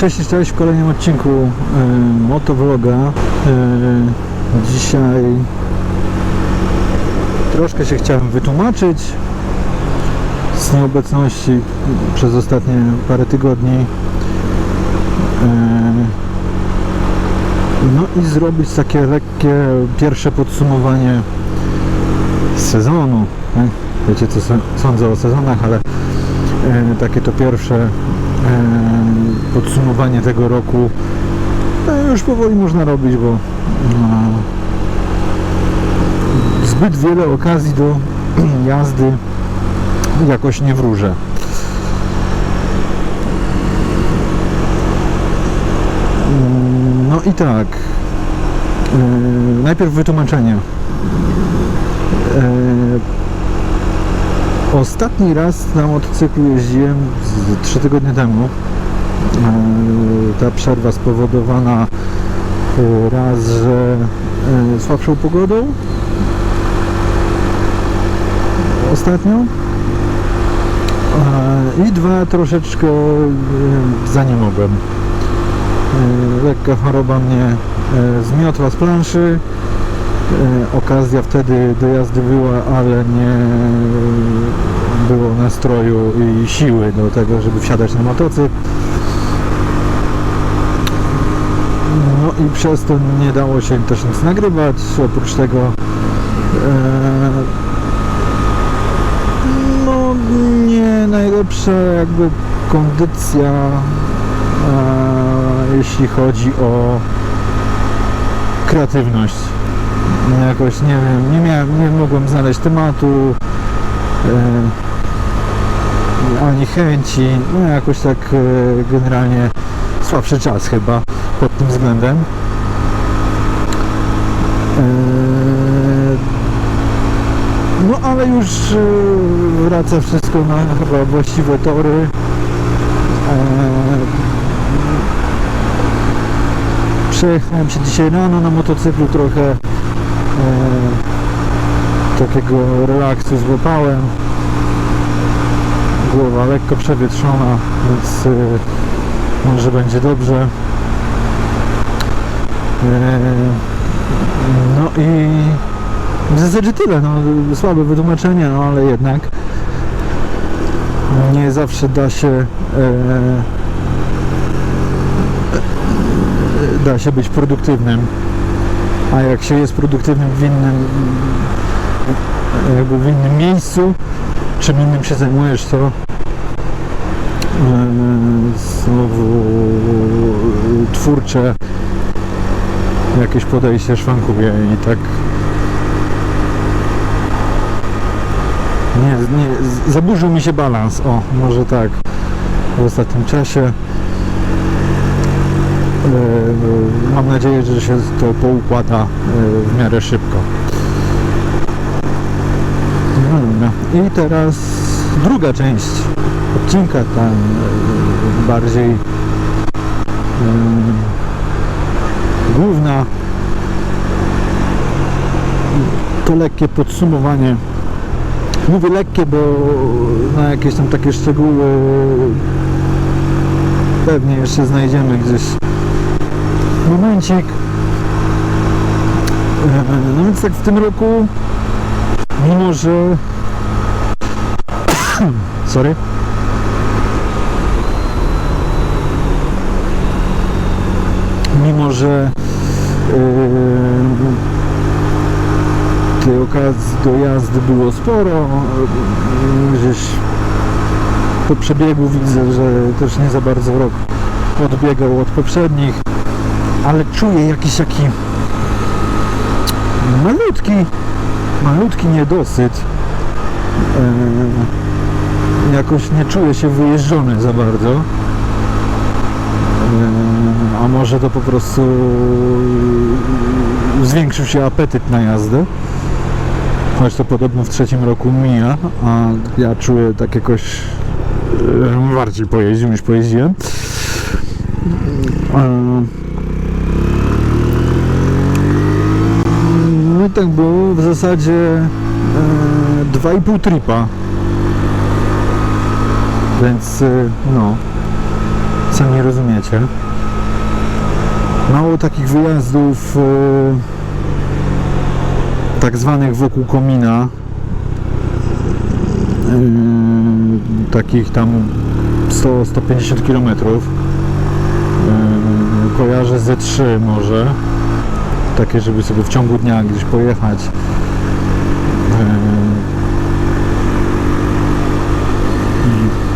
Cześć, cześć w kolejnym odcinku y, Motovloga. Y, dzisiaj troszkę się chciałem wytłumaczyć z nieobecności przez ostatnie parę tygodni. Y, no i zrobić takie lekkie pierwsze podsumowanie sezonu. Wiecie co sądzę o sezonach, ale e, takie to pierwsze e, podsumowanie tego roku e, już powoli można robić, bo no, zbyt wiele okazji do jazdy jakoś nie wróżę. No i tak. E, najpierw wytłumaczenie. E, Ostatni raz na motocyklu jeździłem z 3 tygodnie temu. E, Ta przerwa spowodowana e, raz, że e, słabszą pogodą ostatnio i dwa troszeczkę za nie mogłem. E, Lekka choroba mnie zmiotła z planszy. Okazja wtedy do jazdy była, ale nie było nastroju i siły do tego, żeby wsiadać na motocykl. No i przez to nie dało się też nic nagrywać. Oprócz tego e, no nie najlepsza jakby kondycja e, jeśli chodzi o kreatywność jakoś nie wiem, nie miałem, nie mogłem znaleźć tematu e, ani chęci, no jakoś tak generalnie słabszy czas chyba pod tym względem. E, no ale już e, wraca wszystko na chyba właściwe tory. E, Przejechałem się dzisiaj rano na motocyklu trochę e, takiego relaksu złapałem. Głowa lekko przewietrzona, więc e, może będzie dobrze. E, no i w zasadzie tyle, no słabe wytłumaczenie, no ale jednak nie zawsze da się e, da się być produktywnym. A jak się jest produktywnym w innym jakby w innym miejscu czym innym się zajmujesz to e, znowu twórcze jakieś podejście szwankuje i tak nie, nie, zaburzył mi się balans, o może tak w ostatnim czasie E, Mam nadzieję, że się to poukłada e, w miarę szybko. No. I teraz druga część odcinka, e, bardziej e, główna. To lekkie podsumowanie. Mówię lekkie, bo na jakieś tam takie szczegóły pewnie jeszcze znajdziemy gdzieś momencik. E, No więc tak w tym roku, mimo że. Sorry. Mimo że tej okazji do jazdy było sporo, yy, gdzieś po przebiegu widzę, że też nie za bardzo rok odbiegał od poprzednich ale czuję jakiś taki malutki, malutki niedosyt. E, jakoś nie czuję się wyjeżdżony za bardzo. A może to po prostu zwiększył się apetyt na jazdę. Choć to podobno w trzecim roku mija, a ja czuję tak jakoś e, bardziej pojeździł niż pojeździłem. E, No i tak było w zasadzie e, 2,5 tripa. Więc no. Sami rozumiecie. Mało takich wyjazdów e, tak zwanych wokół komina. e, takich tam 100-150 km. E, kojarzę ze 3 może. Takie, żeby sobie w ciągu dnia gdzieś pojechać.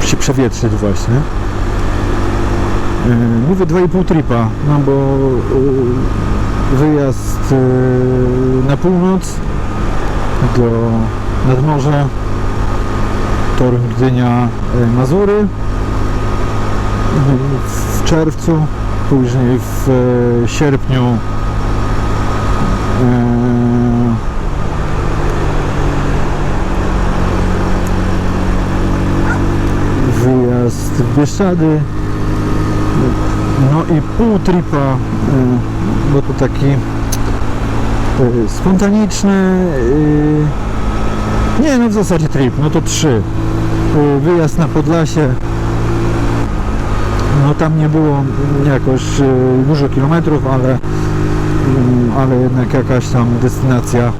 I się przewietrzyć właśnie. Mówię 2,5 tripa, no bo e, wyjazd e, na północ do nadmorza, Toruń, Gdynia, e, Mazury. W czerwcu, później w sierpniu wyjazd w Bieszczady no i pół tripa e, bo to taki e, spontaniczny e, nie no w zasadzie trip, no to trzy. Wyjazd na Podlasie. No tam nie było jakoś dużo kilometrów, ale ale jednak jakaś tam destynacja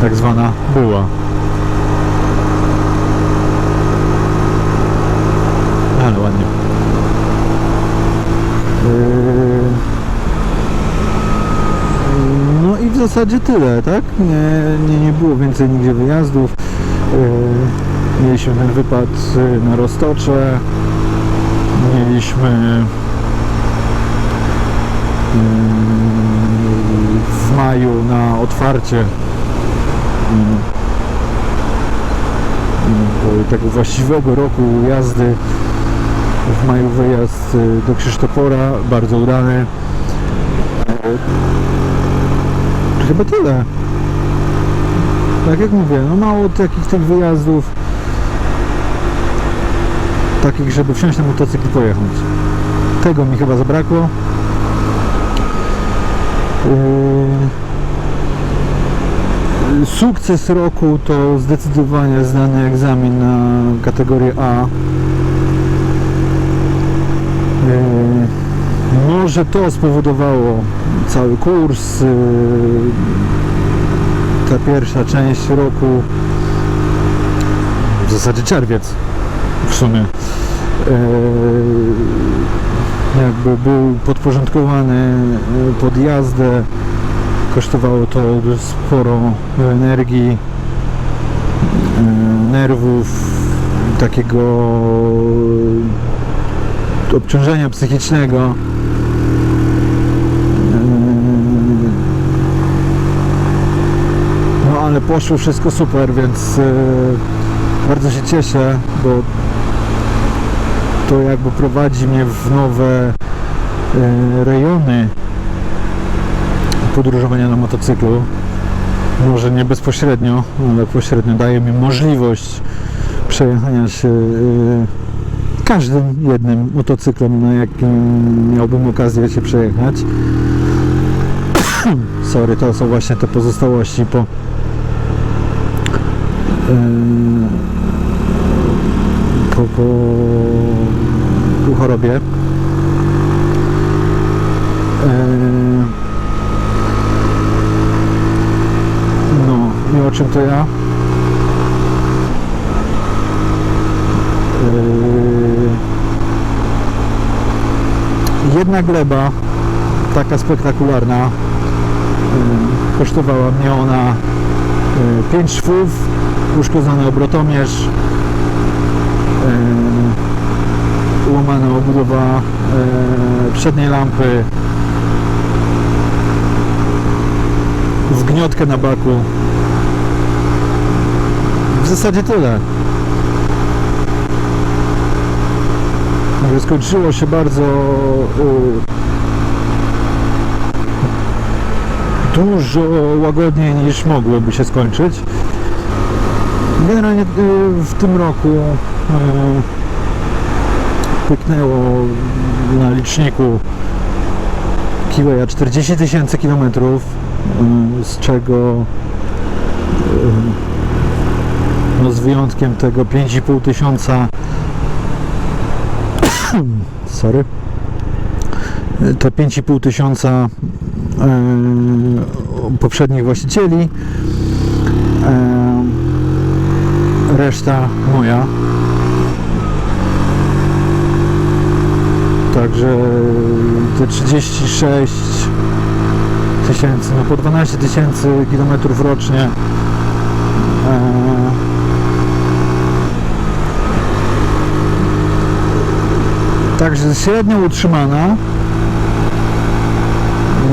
tak zwana była ale ładnie Yy, No i w zasadzie tyle, tak? Nie, nie, nie było więcej nigdzie wyjazdów. Yy, Mieliśmy ten wypad yy, na Roztocze. Mieliśmy yy, w maju na otwarcie tego właściwego roku jazdy w maju wyjazd do Krzysztofora, bardzo udany. Chyba tyle. Tak jak mówię, no mało takich tych wyjazdów takich, żeby wsiąść na motocykl i pojechać. Tego mi chyba zabrakło. Yy, Sukces roku to zdecydowanie zdany egzamin na kategorię A. Yy, Może to spowodowało cały kurs, yy, ta pierwsza część roku, w zasadzie czerwiec w sumie, yy, jakby był podporządkowany yy, pod jazdę, kosztowało to sporo energii, yy, nerwów, takiego obciążenia psychicznego. Yy, No ale poszło wszystko super, więc yy, bardzo się cieszę, bo to jakby prowadzi mnie w nowe yy, rejony podróżowania na motocyklu. Może nie bezpośrednio, ale pośrednio daje mi możliwość przejechania się yy, każdym jednym motocyklem, na jakim miałbym okazję się przejechać. Sorry, to są właśnie te pozostałości po po, po, chorobie. No i o czym to ja? Jedna gleba, taka spektakularna, kosztowała mnie ona 5 szwów, uszkodzony obrotomierz, łamana obudowa przedniej lampy, wgniotkę na baku. W zasadzie tyle. Skończyło się bardzo dużo łagodniej niż mogłoby się skończyć. Generalnie y, w tym roku y, pyknęło na liczniku Kiweya 40 tysięcy kilometrów, y, z czego no z wyjątkiem tego 5,5 tysiąca sorry te 5,5 tysiąca poprzednich właścicieli. E, reszta moja. Także te 36 tysięcy, no po 12 tysięcy kilometrów rocznie. E, Także średnio utrzymana.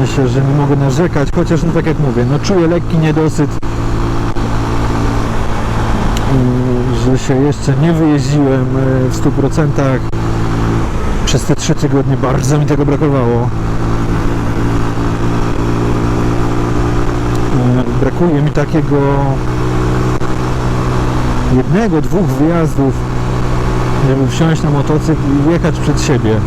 Myślę, że nie mogę narzekać, chociaż no tak jak mówię, no czuję lekki niedosyt, yy, że się jeszcze nie wyjeździłem yy, w 100%. Przez te 3 tygodnie bardzo mi tego brakowało. Yy, Brakuje mi takiego jednego, dwóch wyjazdów żeby wsiąść na motocykl i jechać przed siebie. Mm,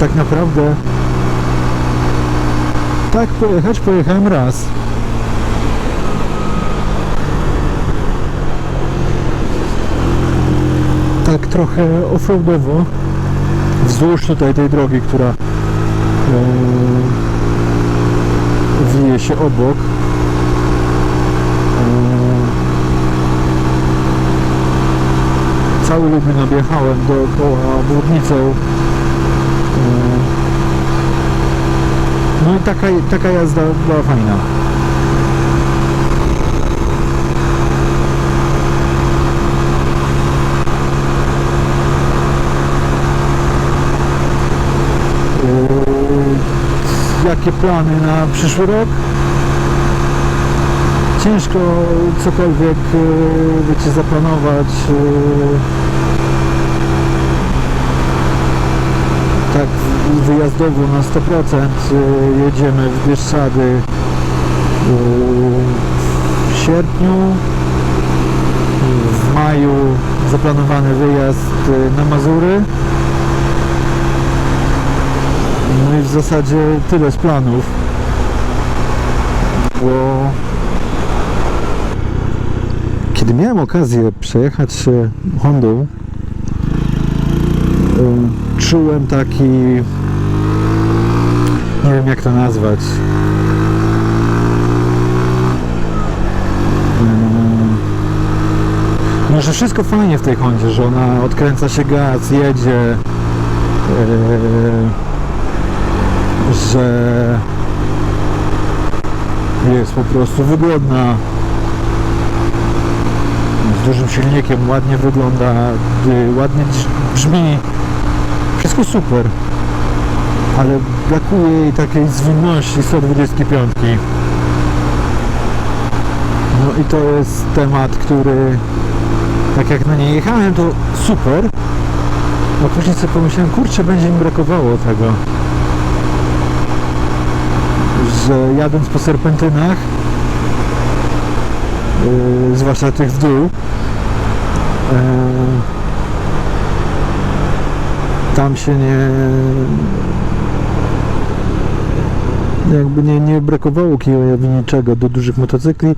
Tak naprawdę tak pojechać pojechałem raz. Tak trochę offroadowo wzdłuż tutaj tej drogi, która wije się obok. E, cały Lublin objechałem dookoła obwodnicą. E, No i taka, taka jazda była fajna. E, Jakie plany na przyszły rok? Ciężko cokolwiek, e, wiecie, zaplanować. e, tak wyjazdowo na 100% y, jedziemy w Bieszczady w sierpniu w maju zaplanowany wyjazd na Mazury no i w zasadzie tyle z planów. Bo kiedy miałem okazję przejechać się Hondą czułem taki nie wiem jak to nazwać no, że wszystko fajnie w tej Hondzie, że ona odkręca się gaz, jedzie yy, że jest po prostu wygodna z dużym silnikiem, ładnie wygląda, ładnie brzmi wszystko super, ale brakuje jej takiej zwinności 125. No i to jest temat, który tak jak na nie jechałem, to super. A później sobie pomyślałem, kurczę, będzie mi brakowało tego. Że jadąc po serpentynach, yy, zwłaszcza tych w dół, yy, tam się nie jakby nie, nie brakowało kijowi niczego do dużych motocykli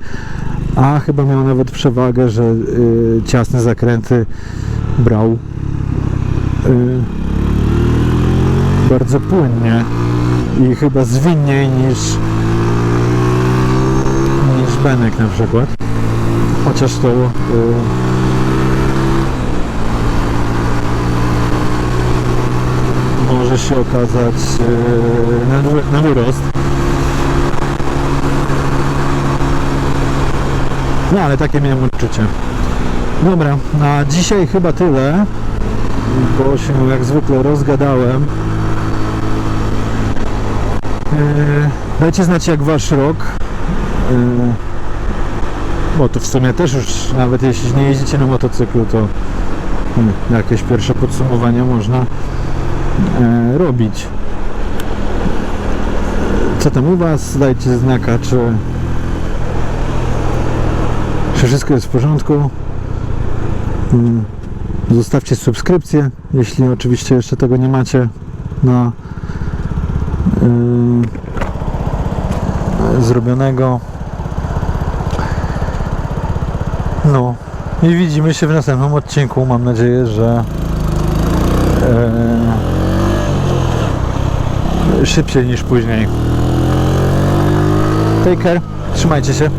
a chyba miał nawet przewagę, że y, ciasne zakręty brał y, bardzo płynnie i chyba zwinniej niż niż Benek na przykład chociaż to y, może się okazać e, na, na wyrost. No ale takie miałem odczucie. Dobra, na dzisiaj chyba tyle, bo się jak zwykle rozgadałem. E, Dajcie znać jak wasz rok. E, Bo to w sumie też już nawet jeśli nie jeździcie na motocyklu, to hmm, jakieś pierwsze podsumowania można e, robić. Co tam u Was? Dajcie znaka, czy, czy wszystko jest w porządku. Mm, Zostawcie subskrypcję, jeśli oczywiście jeszcze tego nie macie na zrobionego. No i widzimy się w następnym odcinku. Mam nadzieję, że e, szybciej niż później. Take care, trzymajcie się.